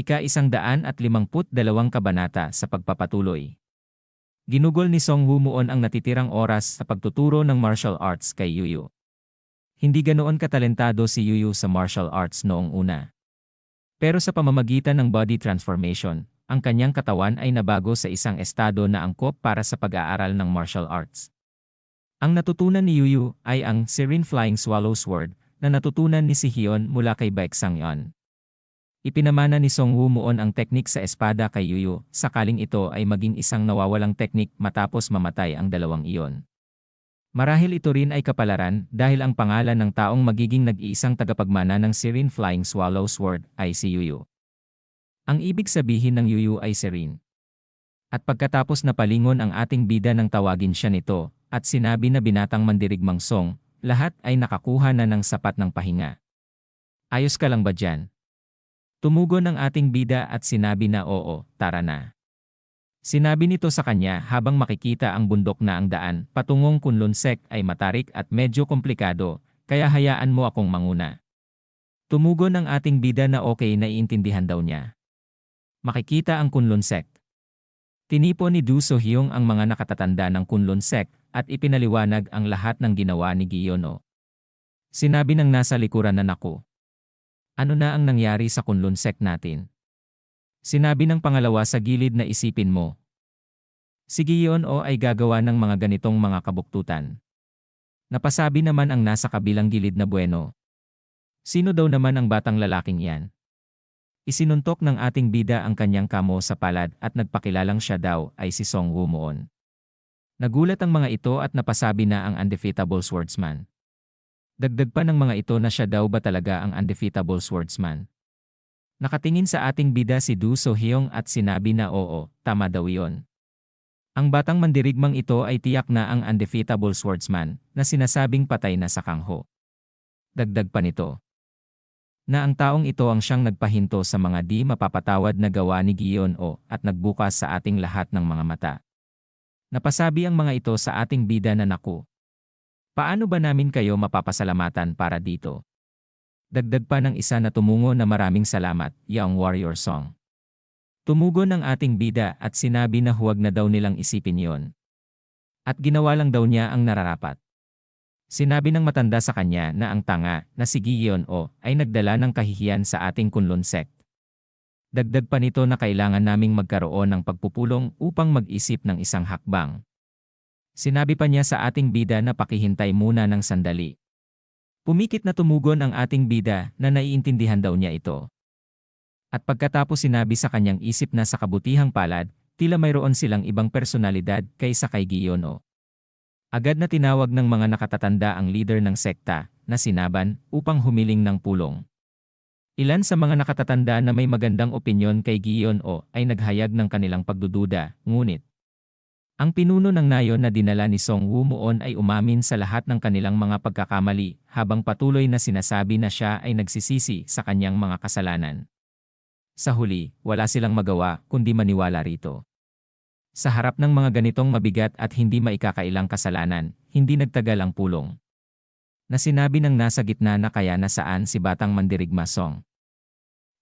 Ika isang daan at limamput dalawang kabanata sa pagpapatuloy. Ginugol ni Song Woo-moon ang natitirang oras sa pagtuturo ng martial arts kay Yuyu. Hindi ganoon katalentado si Yuyu sa martial arts noong una. Pero sa pamamagitan ng body transformation, ang kanyang katawan ay nabago sa isang estado na angkop para sa pag-aaral ng martial arts. Ang natutunan ni Yuyu ay ang Serene Flying Swallow Sword na natutunan ni si Hyun mula kay Baek Sang-yeon. Ipinamana ni Song Woo-moon ang teknik sa espada kay Yuyu, sakaling ito ay maging isang nawawalang teknik matapos mamatay ang dalawang iyon. Marahil ito rin ay kapalaran dahil ang pangalan ng taong magiging nag-iisang tagapagmana ng Serene Flying Swallow Sword ay si Yuyu. Ang ibig sabihin ng Yuyu ay Serene. At pagkatapos na palingon ang ating bida ng tawagin siya nito, at sinabi na binatang mandirigmang song, lahat ay nakakuha na ng sapat ng pahinga. Ayos ka lang ba dyan? Tumugon ang ating bida at sinabi na oo, tara na. Sinabi nito sa kanya habang makikita ang bundok na ang daan patungong Kunlunsek ay matarik at medyo komplikado, kaya hayaan mo akong manguna. Tumugon ang ating bida na okay na iintindihan daw niya. Makikita ang Kunlunsek. Tinipo ni Du So-hyung ang mga nakatatanda ng Kunlunsek at ipinaliwanag ang lahat ng ginawa ni Giyono. Sinabi ng nasa likuran na naku. Ano na ang nangyari sa Kunlunsek natin? Sinabi ng pangalawa sa gilid na isipin mo. Si Giyono ay gagawa ng mga ganitong mga kabuktutan. Napasabi naman ang nasa kabilang gilid na bueno. Sino daw naman ang batang lalaking yan? Isinuntok ng ating bida ang kanyang kamo sa palad at nagpakilalang siya daw ay si Song Woo-moon. Nagulat ang mga ito at napasabi na ang undefeatable swordsman. Dagdag pa ng mga ito na siya daw ba talaga ang undefeatable swordsman. Nakatingin sa ating bida si Du So-hyung at sinabi na oo, tama daw iyon. Ang batang mandirigmang ito ay tiyak na ang undefeatable swordsman na sinasabing patay na sa kangho. Dagdag pa nito. Na ang taong ito ang siyang nagpahinto sa mga di mapapatawad na gawa ni Gion O at nagbukas sa ating lahat ng mga mata. Napasabi ang mga ito sa ating bida na naku. Paano ba namin kayo mapapasalamatan para dito? Dagdag pa ng isa na tumungo na maraming salamat, Young Warrior Song. Tumugon ang ating bida at sinabi na huwag na daw nilang isipin yon. At ginawa lang daw niya ang nararapat. Sinabi ng matanda sa kanya na ang tanga na si Giyon O ay nagdala ng kahihiyan sa ating kunlun sect. Dagdag pa nito na kailangan naming magkaroon ng pagpupulong upang mag-isip ng isang hakbang. Sinabi pa niya sa ating bida na pakihintay muna ng sandali. Pumikit na tumugon ang ating bida na naiintindihan daw niya ito. At pagkatapos sinabi sa kanyang isip na sa kabutihang palad, tila mayroon silang ibang personalidad kaysa kay Giyono. Agad na tinawag ng mga nakatatanda ang leader ng sekta, na sinaban, upang humiling ng pulong. Ilan sa mga nakatatanda na may magandang opinyon kay Giyono ay naghayag ng kanilang pagdududa, ngunit ang pinuno ng nayon na dinala ni Song Woo-moon ay umamin sa lahat ng kanilang mga pagkakamali habang patuloy na sinasabi na siya ay nagsisisi sa kanyang mga kasalanan. Sa huli, wala silang magawa kundi maniwala rito. Sa harap ng mga ganitong mabigat at hindi maikakailang kasalanan, hindi nagtagal ang pulong. Na sinabi ng nasa gitna na kaya nasaan si Batang Mandirigma Song.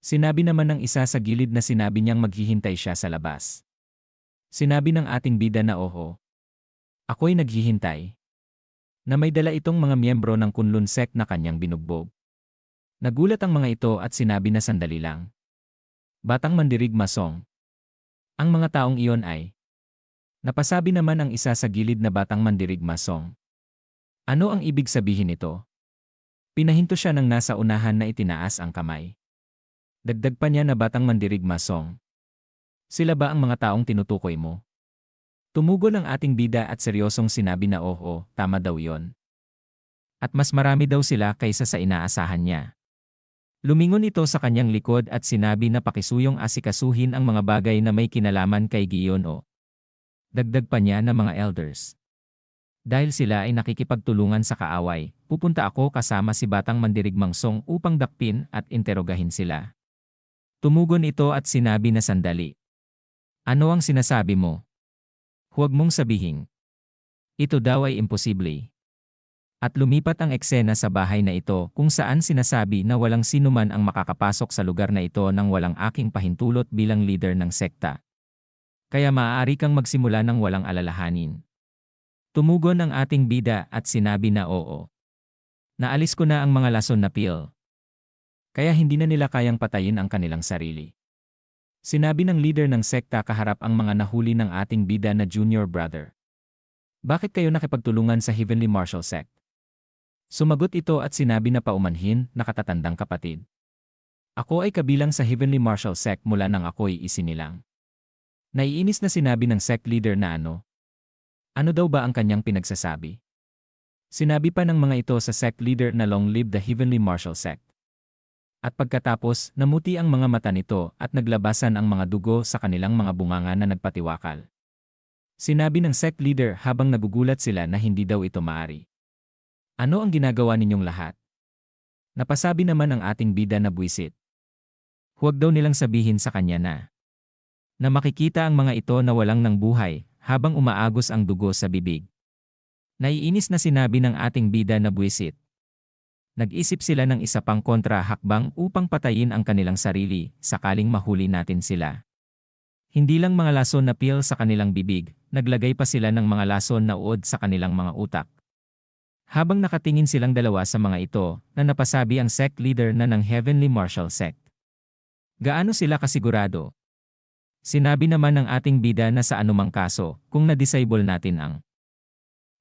Sinabi naman ng isa sa gilid na sinabi niyang maghihintay siya sa labas. Sinabi ng ating bida na oho. Ako'y naghihintay. Na may dala itong mga miyembro ng Kunlun Sect na kanyang binugbog. Nagulat ang mga ito at sinabi na sandali lang. Batang mandirig masong. Ang mga taong iyon ay. Napasabi naman ang isa sa gilid na batang mandirig masong. Ano ang ibig sabihin nito? Pinahinto siya ng nasa unahan na itinaas ang kamay. Dagdag pa niya na batang mandirig masong. Sila ba ang mga taong tinutukoy mo? Tumugon ang ating bida at seryosong sinabi na oo, tama daw yon. At mas marami daw sila kaysa sa inaasahan niya. Lumingon ito sa kanyang likod at sinabi na pakisuyong asikasuhin ang mga bagay na may kinalaman kay Giyon o. Dagdag pa niya na mga elders. Dahil sila ay nakikipagtulungan sa kaaway, pupunta ako kasama si Batang Mandirigmang Song upang dakpin at interogahin sila. Tumugon ito at sinabi na sandali. Ano ang sinasabi mo? Huwag mong sabihin. Ito daw ay imposible. At lumipat ang eksena sa bahay na ito kung saan sinasabi na walang sinuman ang makakapasok sa lugar na ito nang walang aking pahintulot bilang leader ng sekta. Kaya maaari kang magsimula ng walang alalahanin. Tumugon ang ating bida at sinabi na oo. Naalis ko na ang mga lason na pill. Kaya hindi na nila kayang patayin ang kanilang sarili. Sinabi ng leader ng sekta kaharap ang mga nahuli ng ating bida na junior brother. Bakit kayo nakipagtulungan sa Heavenly Martial Sect? Sumagot ito at sinabi na paumanhin, nakatatandang kapatid. Ako ay kabilang sa Heavenly Martial Sect mula nang ako'y isinilang. Naiinis na sinabi ng sect leader na ano. Ano daw ba ang kanyang pinagsasabi? Sinabi pa ng mga ito sa sect leader na long live the Heavenly Martial Sect. At pagkatapos, namuti ang mga mata nito at naglabasan ang mga dugo sa kanilang mga bunganga na nagpatiwakal. Sinabi ng sect leader habang nagugulat sila na hindi daw ito maari. Ano ang ginagawa ninyong lahat? Napasabi naman ang ating bida na buwisit. Huwag daw nilang sabihin sa kanya na na makikita ang mga ito na walang ng buhay habang umaagos ang dugo sa bibig. Naiinis na sinabi ng ating bida na buwisit. Nag-isip sila ng isa pang kontra hakbang upang patayin ang kanilang sarili sakaling mahuli natin sila. Hindi lang mga lason na pil sa kanilang bibig, naglagay pa sila ng mga lason na uod sa kanilang mga utak. Habang nakatingin silang dalawa sa mga ito, na napasabi ang sect leader na ng Heavenly Martial Sect. Gaano sila kasigurado? Sinabi naman ng ating bida na sa anumang kaso, kung na-disable natin ang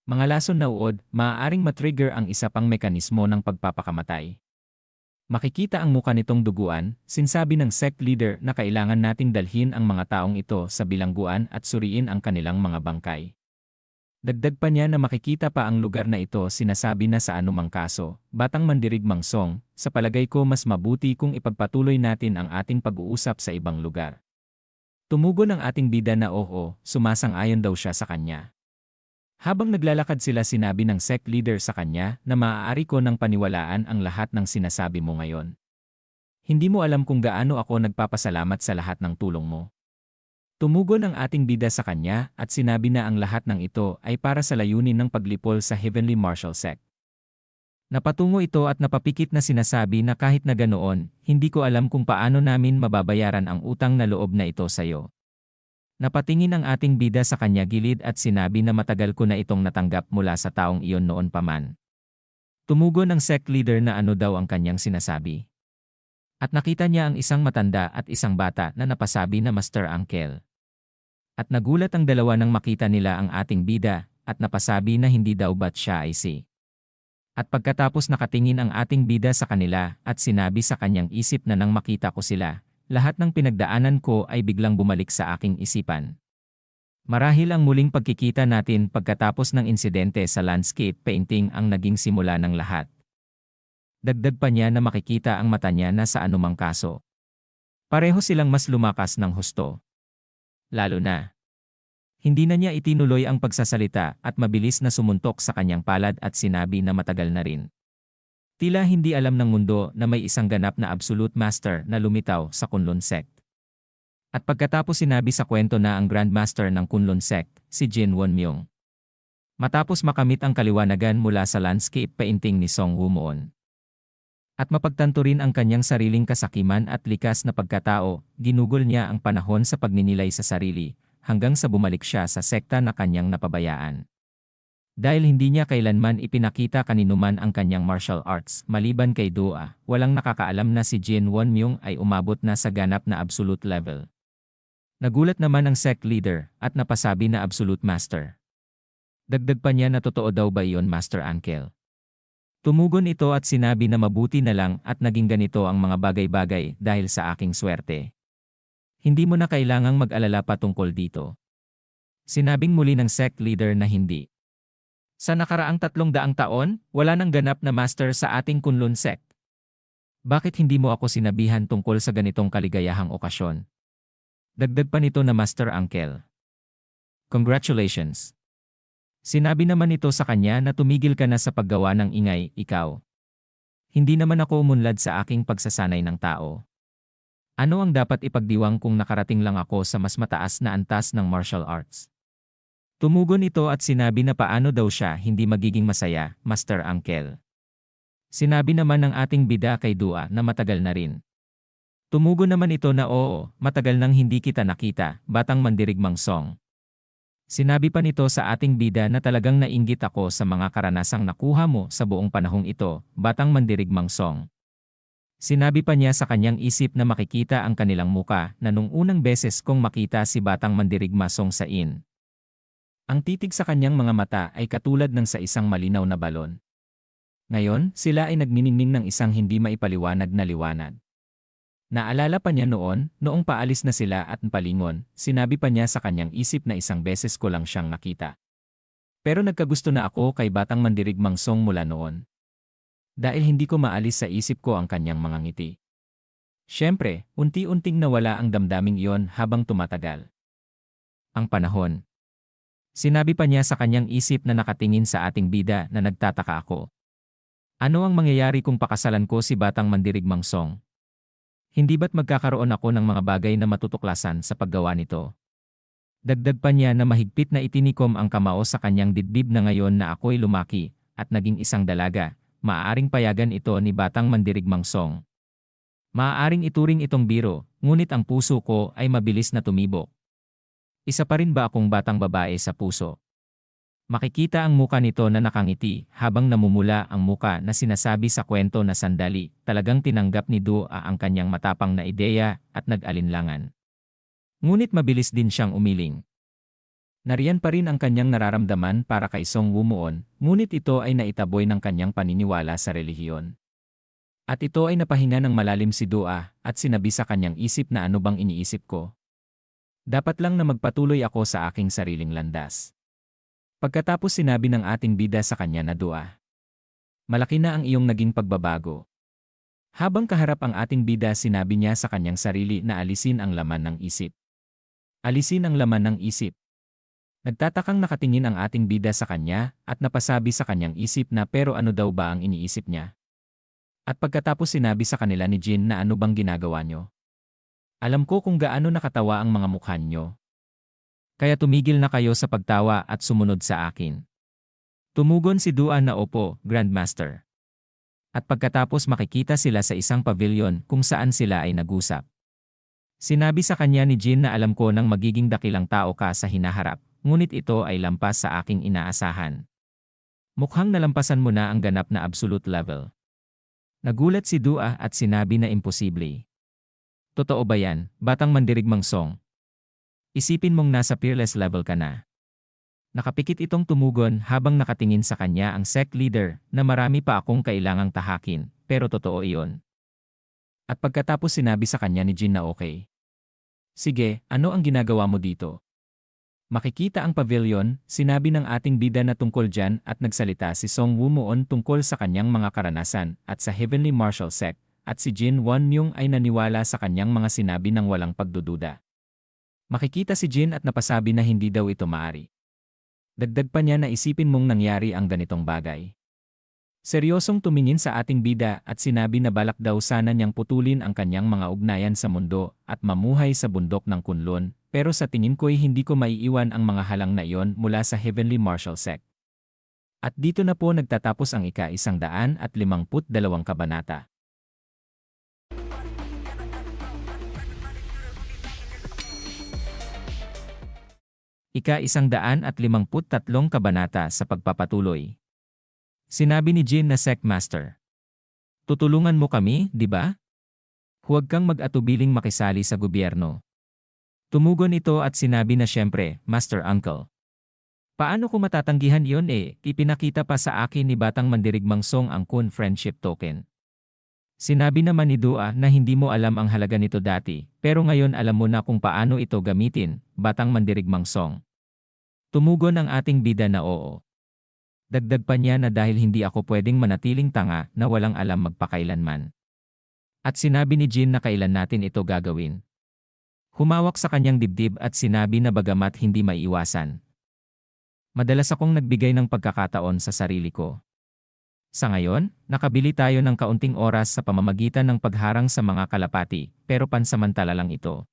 mga lason na uod, maaaring matrigger ang isa pang mekanismo ng pagpapakamatay. Makikita ang muka nitong duguan, sinsabi ng sect leader na kailangan nating dalhin ang mga taong ito sa bilangguan at suriin ang kanilang mga bangkay. Dagdag pa niya na makikita pa ang lugar na ito sinasabi na sa anumang kaso, batang mandirigmang song, sa palagay ko mas mabuti kung ipagpatuloy natin ang ating pag-uusap sa ibang lugar. Tumugon ang ating bida na oo, sumasang-ayon daw siya sa kanya. Habang naglalakad sila sinabi ng sect leader sa kanya na maaari ko ng paniwalaan ang lahat ng sinasabi mo ngayon. Hindi mo alam kung gaano ako nagpapasalamat sa lahat ng tulong mo. Tumugon ang ating bida sa kanya at sinabi na ang lahat ng ito ay para sa layunin ng paglipol sa Heavenly Martial Sect. Napatungo ito at napapikit na sinasabi na kahit na ganoon, hindi ko alam kung paano namin mababayaran ang utang na loob na ito sa iyo. Napatingin ang ating bida sa kanya gilid at sinabi na matagal ko na itong natanggap mula sa taong iyon noon pa man. Tumugon ang sect leader na ano daw ang kanyang sinasabi. At nakita niya ang isang matanda at isang bata na napasabi na Master Uncle. At nagulat ang dalawa nang makita nila ang ating bida, at napasabi na hindi daw ba't siya ay si. At pagkatapos nakatingin ang ating bida sa kanila, at sinabi sa kanyang isip na nang makita ko sila, lahat ng pinagdaanan ko ay biglang bumalik sa aking isipan. Marahil ang muling pagkikita natin pagkatapos ng insidente sa landscape painting ang naging simula ng lahat. Dagdag pa niya na makikita ang mata niya na sa anumang kaso. Pareho silang mas lumakas ng husto lalo na. Hindi na niya itinuloy ang pagsasalita at mabilis na sumuntok sa kanyang palad at sinabi na matagal na rin. Tila hindi alam ng mundo na may isang ganap na absolute master na lumitaw sa Kunlun Sect. At pagkatapos sinabi sa kwento na ang Grandmaster ng Kunlun Sect, si Jin Wonmyong. Matapos makamit ang kaliwanagan mula sa landscape painting ni Song Woo-moon. At mapagtanto rin ang kanyang sariling kasakiman at likas na pagkatao, ginugol niya ang panahon sa pagninilay sa sarili, hanggang sa bumalik siya sa sekta na kanyang napabayaan. Dahil hindi niya kailanman ipinakita kaninuman ang kanyang martial arts, maliban kay Dua, walang nakakaalam na si Jin Won Myung ay umabot na sa ganap na absolute level. Nagulat naman ang sect leader at napasabi na absolute master. Dagdag pa niya na totoo daw ba iyon Master Uncle? Tumugon ito at sinabi na mabuti na lang at naging ganito ang mga bagay-bagay dahil sa aking swerte. Hindi mo na kailangang mag-alala patungkol dito. Sinabing muli ng sect leader na hindi. Sa nakaraang tatlong daang taon, wala nang ganap na master sa ating Kunlun sect. Bakit hindi mo ako sinabihan tungkol sa ganitong kaligayahang okasyon? Dagdag pa nito na Master Uncle. Congratulations! Sinabi naman ito sa kanya na tumigil ka na sa paggawa ng ingay, ikaw. Hindi naman ako umunlad sa aking pagsasanay ng tao. Ano ang dapat ipagdiwang kung nakarating lang ako sa mas mataas na antas ng martial arts? Tumugon ito at sinabi na paano daw siya hindi magiging masaya, Master Uncle. Sinabi naman ng ating bida kay Dua na matagal na rin. Tumugon naman ito na oo, matagal nang hindi kita nakita, batang mandirigmang song. Sinabi pa nito sa ating bida na talagang nainggit ako sa mga karanasang nakuha mo sa buong panahong ito, batang mandirigmang song. Sinabi pa niya sa kanyang isip na makikita ang kanilang muka na nung unang beses kong makita si batang mandirigma song sa in. Ang titig sa kanyang mga mata ay katulad ng sa isang malinaw na balon. Ngayon, sila ay nagniningning ng isang hindi maipaliwanag na liwanag. Naalala pa niya noon, noong paalis na sila at palingon, sinabi pa niya sa kanyang isip na isang beses ko lang siyang nakita. Pero nagkagusto na ako kay batang mandirigmang song mula noon. Dahil hindi ko maalis sa isip ko ang kanyang mga ngiti. Siyempre, unti-unting nawala ang damdaming iyon habang tumatagal. Ang panahon. Sinabi pa niya sa kanyang isip na nakatingin sa ating bida na nagtataka ako. Ano ang mangyayari kung pakasalan ko si batang mandirigmang song? Hindi ba't magkakaroon ako ng mga bagay na matutuklasan sa paggawa nito? Dagdag pa niya na mahigpit na itinikom ang kamao sa kanyang dibdib na ngayon na ako'y lumaki at naging isang dalaga, maaaring payagan ito ni Batang Mandirigmang Song. Maaaring ituring itong biro, ngunit ang puso ko ay mabilis na tumibok. Isa pa rin ba akong batang babae sa puso? Makikita ang muka nito na nakangiti habang namumula ang muka na sinasabi sa kwento na sandali, talagang tinanggap ni Dua ang kanyang matapang na ideya at nag-alinlangan. Ngunit mabilis din siyang umiling. Nariyan pa rin ang kanyang nararamdaman para kay Song Wumuon, ngunit ito ay naitaboy ng kanyang paniniwala sa relihiyon. At ito ay napahinga ng malalim si Dua at sinabi sa kanyang isip na ano bang iniisip ko. Dapat lang na magpatuloy ako sa aking sariling landas. Pagkatapos sinabi ng ating bida sa kanya na dua. Malaki na ang iyong naging pagbabago. Habang kaharap ang ating bida sinabi niya sa kanyang sarili na alisin ang laman ng isip. Alisin ang laman ng isip. Nagtatakang nakatingin ang ating bida sa kanya at napasabi sa kanyang isip na pero ano daw ba ang iniisip niya. At pagkatapos sinabi sa kanila ni Jin na ano bang ginagawa nyo. Alam ko kung gaano nakatawa ang mga mukha nyo, kaya tumigil na kayo sa pagtawa at sumunod sa akin. Tumugon si Duan na opo, Grandmaster. At pagkatapos makikita sila sa isang pavilion kung saan sila ay nagusap. Sinabi sa kanya ni Jin na alam ko nang magiging dakilang tao ka sa hinaharap, ngunit ito ay lampas sa aking inaasahan. Mukhang nalampasan mo na ang ganap na absolute level. Nagulat si Dua at sinabi na imposible. Totoo ba yan, batang mandirigmang song? Isipin mong nasa peerless level ka na. Nakapikit itong tumugon habang nakatingin sa kanya ang sect leader na marami pa akong kailangang tahakin, pero totoo iyon. At pagkatapos sinabi sa kanya ni Jin na okay. Sige, ano ang ginagawa mo dito? Makikita ang pavilion, sinabi ng ating bida na tungkol dyan at nagsalita si Song Wumuon tungkol sa kanyang mga karanasan at sa Heavenly Martial Sect, at si Jin Won Myung ay naniwala sa kanyang mga sinabi ng walang pagdududa. Makikita si Jin at napasabi na hindi daw ito maari. Dagdag pa niya na isipin mong nangyari ang ganitong bagay. Seryosong tumingin sa ating bida at sinabi na balak daw sana niyang putulin ang kanyang mga ugnayan sa mundo at mamuhay sa bundok ng Kunlun, pero sa tingin ko'y hindi ko maiiwan ang mga halang na iyon mula sa Heavenly Martial Sect. At dito na po nagtatapos ang ika-isang daan at limangput dalawang kabanata. Ika-isang daan at limangput tatlong kabanata sa pagpapatuloy. Sinabi ni Jin na Secmaster. Tutulungan mo kami, di ba? Huwag kang mag-atubiling makisali sa gobyerno. Tumugon ito at sinabi na siyempre, Master Uncle. Paano ko matatanggihan iyon eh, ipinakita pa sa akin ni Batang Mandirigmang Song ang Kun Friendship Token. Sinabi naman ni Dua na hindi mo alam ang halaga nito dati, pero ngayon alam mo na kung paano ito gamitin, Batang Mandirigmang Song. Tumugon ang ating bida na oo. Dagdag pa niya na dahil hindi ako pwedeng manatiling tanga na walang alam magpakailanman. At sinabi ni Jin na kailan natin ito gagawin. Humawak sa kanyang dibdib at sinabi na bagamat hindi maiiwasan. Madalas akong nagbigay ng pagkakataon sa sarili ko. Sa ngayon, nakabili tayo ng kaunting oras sa pamamagitan ng pagharang sa mga kalapati, pero pansamantala lang ito.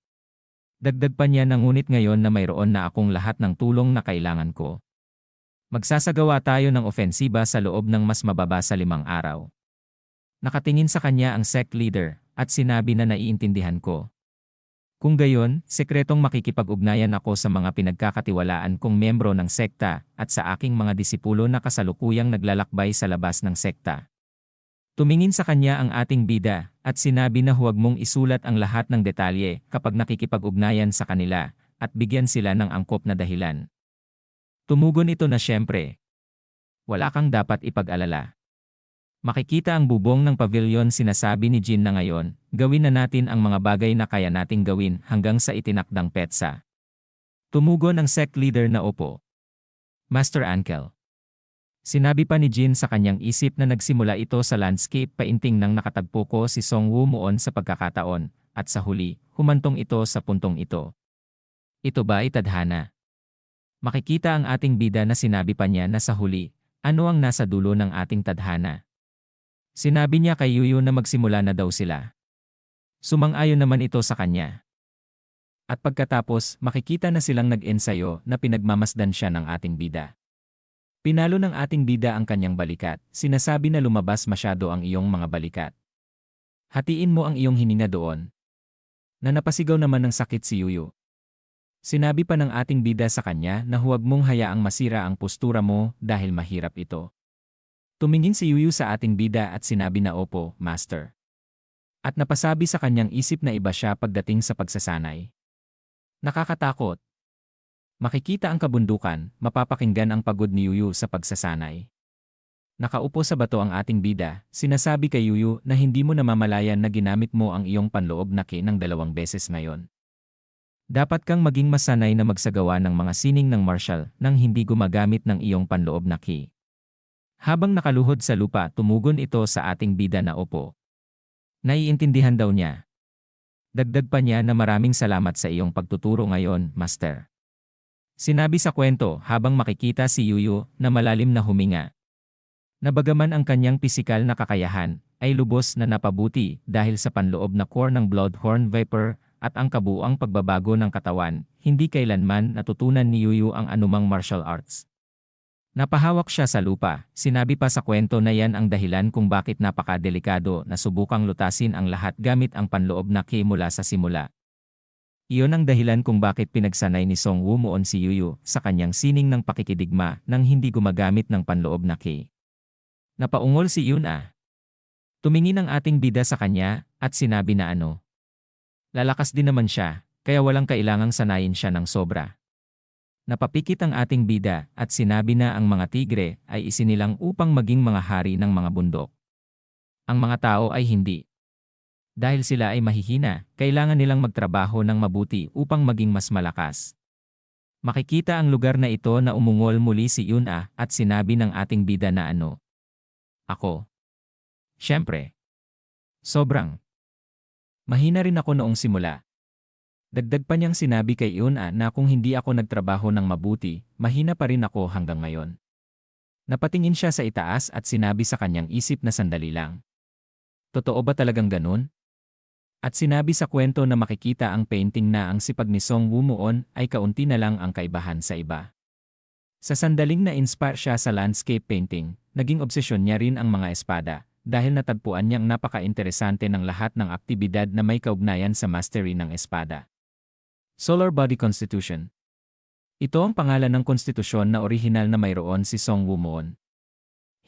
Dagdag pa niya na ngunit ngayon na mayroon na akong lahat ng tulong na kailangan ko. Magsasagawa tayo ng ofensiba sa loob ng mas mababa sa limang araw. Nakatingin sa kanya ang sect leader at sinabi na naiintindihan ko. Kung gayon, sekretong makikipag-ugnayan ako sa mga pinagkakatiwalaan kong membro ng sekta at sa aking mga disipulo na kasalukuyang naglalakbay sa labas ng sekta. Tumingin sa kanya ang ating bida at sinabi na huwag mong isulat ang lahat ng detalye kapag nakikipag-ugnayan sa kanila at bigyan sila ng angkop na dahilan. Tumugon ito na siyempre. Wala kang dapat ipag-alala. Makikita ang bubong ng pavilion sinasabi ni Jin na ngayon, gawin na natin ang mga bagay na kaya nating gawin hanggang sa itinakdang petsa. Tumugon ang sect leader na opo. Master Ankel. Sinabi pa ni Jin sa kanyang isip na nagsimula ito sa landscape painting nang nakatagpo ko si Song Woo Moon sa pagkakataon, at sa huli, humantong ito sa puntong ito. Ito ba ay tadhana? Makikita ang ating bida na sinabi pa niya na sa huli, ano ang nasa dulo ng ating tadhana? Sinabi niya kay Yuyu na magsimula na daw sila. Sumang-ayon naman ito sa kanya. At pagkatapos, makikita na silang nag-ensayo na pinagmamasdan siya ng ating bida. Pinalo ng ating bida ang kanyang balikat, sinasabi na lumabas masyado ang iyong mga balikat. Hatiin mo ang iyong hininga doon. Na napasigaw naman ng sakit si Yuyu. Sinabi pa ng ating bida sa kanya na huwag mong hayaang masira ang postura mo dahil mahirap ito. Tumingin si Yuyu sa ating bida at sinabi na opo, Master. At napasabi sa kanyang isip na iba siya pagdating sa pagsasanay. Nakakatakot. Makikita ang kabundukan, mapapakinggan ang pagod ni Yuyu sa pagsasanay. Nakaupo sa bato ang ating bida, sinasabi kay Yuyu na hindi mo namamalayan na ginamit mo ang iyong panloob na ng dalawang beses ngayon. Dapat kang maging masanay na magsagawa ng mga sining ng martial nang hindi gumagamit ng iyong panloob na ki. Habang nakaluhod sa lupa, tumugon ito sa ating bida na opo. Naiintindihan daw niya. Dagdag pa niya na maraming salamat sa iyong pagtuturo ngayon, Master. Sinabi sa kwento habang makikita si Yuyu na malalim na huminga. Nabagaman ang kanyang pisikal na kakayahan, ay lubos na napabuti dahil sa panloob na core ng Bloodhorn Viper at ang kabuuang pagbabago ng katawan, hindi kailanman natutunan ni Yuyu ang anumang martial arts. Napahawak siya sa lupa, sinabi pa sa kwento na yan ang dahilan kung bakit napakadelikado na subukang lutasin ang lahat gamit ang panloob na ki mula sa simula. Iyon ang dahilan kung bakit pinagsanay ni Song Woo Moon si Yuyu sa kanyang sining ng pakikidigma nang hindi gumagamit ng panloob na ki. Napaungol si Yun ah. Tumingin ang ating bida sa kanya at sinabi na ano. Lalakas din naman siya, kaya walang kailangang sanayin siya ng sobra. Napapikit ang ating bida at sinabi na ang mga tigre ay isinilang upang maging mga hari ng mga bundok. Ang mga tao ay hindi. Dahil sila ay mahihina, kailangan nilang magtrabaho ng mabuti upang maging mas malakas. Makikita ang lugar na ito na umungol muli si Yuna at sinabi ng ating bida na ano. Ako. Siyempre. Sobrang. Mahina rin ako noong simula, Dagdag pa niyang sinabi kay Iuna na kung hindi ako nagtrabaho ng mabuti, mahina pa rin ako hanggang ngayon. Napatingin siya sa itaas at sinabi sa kanyang isip na sandali lang. Totoo ba talagang ganun? At sinabi sa kwento na makikita ang painting na ang sipag ni Song Wumuon ay kaunti na lang ang kaibahan sa iba. Sa sandaling na-inspire siya sa landscape painting, naging obsesyon niya rin ang mga espada, dahil natagpuan niyang napaka-interesante ng lahat ng aktibidad na may kaugnayan sa mastery ng espada. Solar Body Constitution Ito ang pangalan ng konstitusyon na orihinal na mayroon si Song Woo-moon.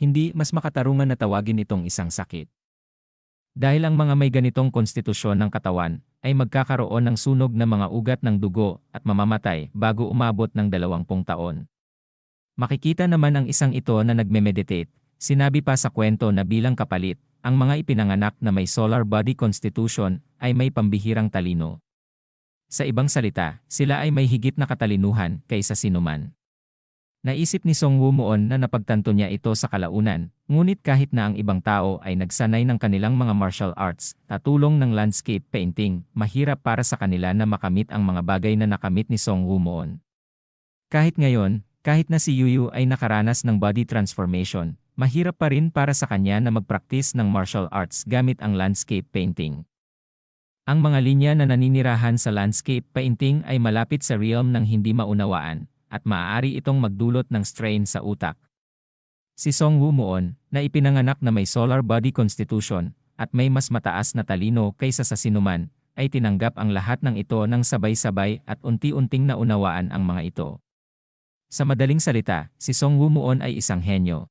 Hindi mas makatarungan na tawagin itong isang sakit. Dahil ang mga may ganitong konstitusyon ng katawan ay magkakaroon ng sunog na mga ugat ng dugo at mamamatay bago umabot ng dalawampung taon. Makikita naman ang isang ito na nagme-meditate, sinabi pa sa kwento na bilang kapalit, ang mga ipinanganak na may solar body constitution ay may pambihirang talino. Sa ibang salita, sila ay may higit na katalinuhan kaysa sinuman. Naisip ni Song Woo Moon na napagtanto niya ito sa kalaunan, ngunit kahit na ang ibang tao ay nagsanay ng kanilang mga martial arts, tatulong ng landscape painting, mahirap para sa kanila na makamit ang mga bagay na nakamit ni Song Woo Moon. Kahit ngayon, kahit na si Yuyu ay nakaranas ng body transformation, mahirap pa rin para sa kanya na magpraktis ng martial arts gamit ang landscape painting. Ang mga linya na naninirahan sa landscape painting ay malapit sa realm ng hindi maunawaan, at maaari itong magdulot ng strain sa utak. Si Song Woo Moon, na ipinanganak na may solar body constitution, at may mas mataas na talino kaysa sa sinuman, ay tinanggap ang lahat ng ito ng sabay-sabay at unti-unting naunawaan ang mga ito. Sa madaling salita, si Song Woo Moon ay isang henyo.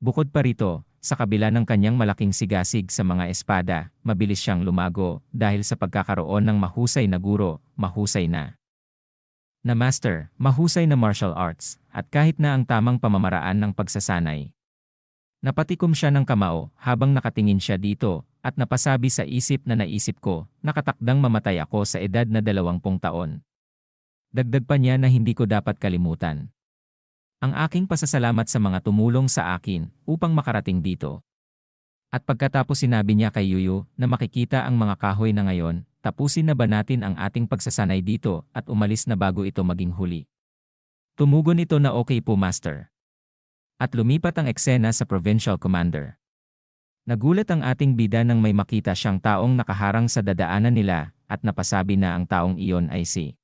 Bukod pa rito, sa kabila ng kanyang malaking sigasig sa mga espada, mabilis siyang lumago dahil sa pagkakaroon ng mahusay na guro, mahusay na na master, mahusay na martial arts, at kahit na ang tamang pamamaraan ng pagsasanay. Napatikom siya ng kamao habang nakatingin siya dito at napasabi sa isip na naisip ko, nakatakdang mamatay ako sa edad na dalawampung taon. Dagdag pa niya na hindi ko dapat kalimutan ang aking pasasalamat sa mga tumulong sa akin upang makarating dito. At pagkatapos sinabi niya kay Yuyu na makikita ang mga kahoy na ngayon, tapusin na ba natin ang ating pagsasanay dito at umalis na bago ito maging huli. Tumugon ito na okay po master. At lumipat ang eksena sa provincial commander. Nagulat ang ating bida nang may makita siyang taong nakaharang sa dadaanan nila at napasabi na ang taong iyon ay si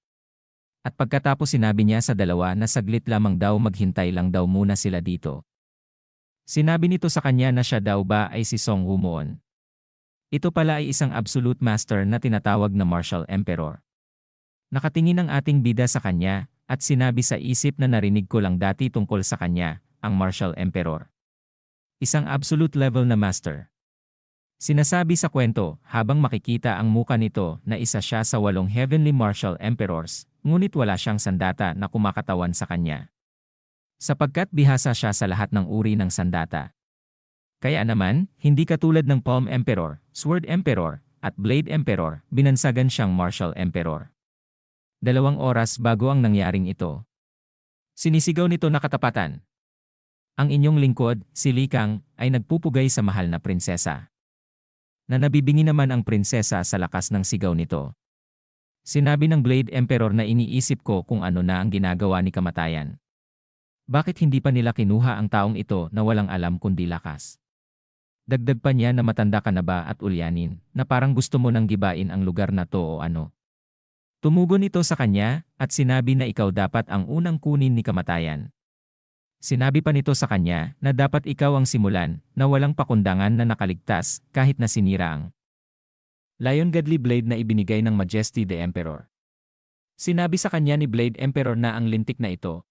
at pagkatapos sinabi niya sa dalawa na saglit lamang daw maghintay lang daw muna sila dito. Sinabi nito sa kanya na siya daw ba ay si Song Wumoon. Ito pala ay isang absolute master na tinatawag na martial emperor. Nakatingin ang ating bida sa kanya at sinabi sa isip na narinig ko lang dati tungkol sa kanya, ang martial emperor. Isang absolute level na master. Sinasabi sa kwento habang makikita ang muka nito na isa siya sa walong heavenly martial emperors ngunit wala siyang sandata na kumakatawan sa kanya. Sapagkat bihasa siya sa lahat ng uri ng sandata. Kaya naman, hindi katulad ng Palm Emperor, Sword Emperor, at Blade Emperor, binansagan siyang Martial Emperor. Dalawang oras bago ang nangyaring ito. Sinisigaw nito na katapatan. Ang inyong lingkod, si Likang, ay nagpupugay sa mahal na prinsesa. Na nabibingi naman ang prinsesa sa lakas ng sigaw nito. Sinabi ng Blade Emperor na iniisip ko kung ano na ang ginagawa ni kamatayan. Bakit hindi pa nila kinuha ang taong ito na walang alam kundi lakas? Dagdag pa niya na matanda ka na ba at ulyanin, na parang gusto mo nang gibain ang lugar na to o ano. Tumugon ito sa kanya, at sinabi na ikaw dapat ang unang kunin ni kamatayan. Sinabi pa nito sa kanya na dapat ikaw ang simulan, na walang pakundangan na nakaligtas kahit na sinira ang Lion Godly Blade na ibinigay ng Majesty the Emperor. Sinabi sa kanya ni Blade Emperor na ang lintik na ito.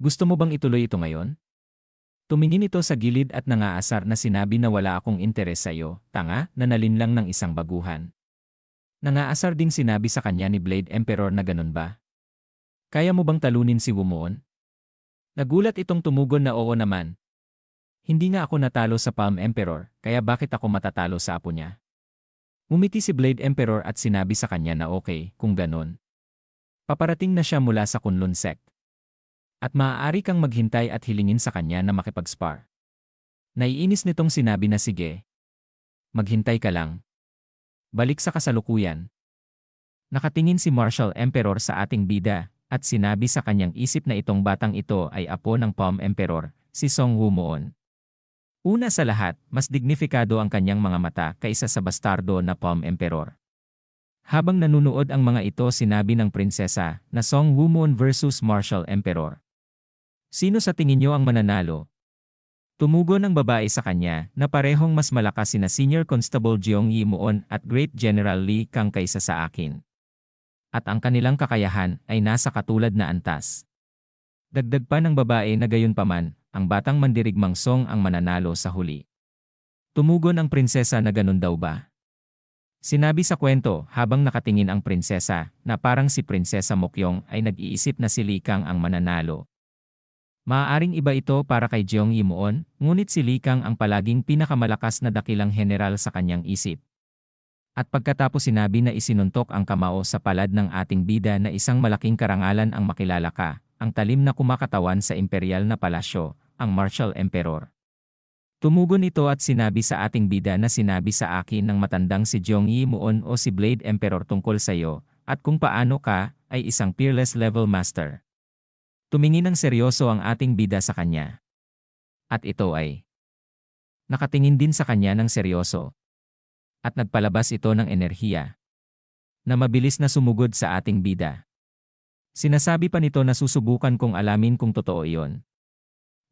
Gusto mo bang ituloy ito ngayon? Tumingin ito sa gilid at nangaasar na sinabi na wala akong interes sa iyo, tanga, na nalinlang ng isang baguhan. Nangaasar ding sinabi sa kanya ni Blade Emperor na ganun ba? Kaya mo bang talunin si Wumoon? Nagulat itong tumugon na oo naman. Hindi nga ako natalo sa Palm Emperor, kaya bakit ako matatalo sa apo niya? Umiti si Blade Emperor at sinabi sa kanya na okay, kung ganon. Paparating na siya mula sa Kunlun sect. At maaari kang maghintay at hilingin sa kanya na makipag-spar. Naiinis nitong sinabi na sige. Maghintay ka lang. Balik sa kasalukuyan. Nakatingin si Marshall Emperor sa ating bida at sinabi sa kanyang isip na itong batang ito ay apo ng Palm Emperor, si Song Wumoon. Una sa lahat, mas dignifikado ang kanyang mga mata kaysa sa bastardo na Palm Emperor. Habang nanunood ang mga ito sinabi ng prinsesa na Song Wumon versus Martial Emperor. Sino sa tingin niyo ang mananalo? Tumugon ang babae sa kanya na parehong mas malakas sina Senior Constable Jeong Yi Moon at Great General Lee Kang kaysa sa akin. At ang kanilang kakayahan ay nasa katulad na antas. Dagdag pa ng babae na gayon paman, ang batang mandirigmang Song ang mananalo sa huli. Tumugon ang prinsesa na ganun daw ba? Sinabi sa kwento habang nakatingin ang prinsesa na parang si Prinsesa Mokyong ay nag-iisip na si Likang ang mananalo. Maaaring iba ito para kay Jeong Yimoon, ngunit si Likang ang palaging pinakamalakas na dakilang general sa kanyang isip. At pagkatapos sinabi na isinuntok ang kamao sa palad ng ating bida na isang malaking karangalan ang makilala ka, ang talim na kumakatawan sa imperial na palasyo, ang Martial Emperor. Tumugon ito at sinabi sa ating bida na sinabi sa akin ng matandang si Jong Yi Muon o si Blade Emperor tungkol sa iyo, at kung paano ka, ay isang peerless level master. Tumingin ng seryoso ang ating bida sa kanya. At ito ay nakatingin din sa kanya ng seryoso. At nagpalabas ito ng enerhiya na mabilis na sumugod sa ating bida. Sinasabi pa nito na susubukan kong alamin kung totoo iyon.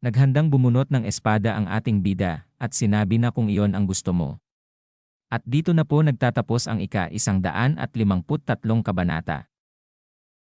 Naghandang bumunot ng espada ang ating bida at sinabi na kung iyon ang gusto mo. At dito na po nagtatapos ang ika isang daan at limamput tatlong kabanata.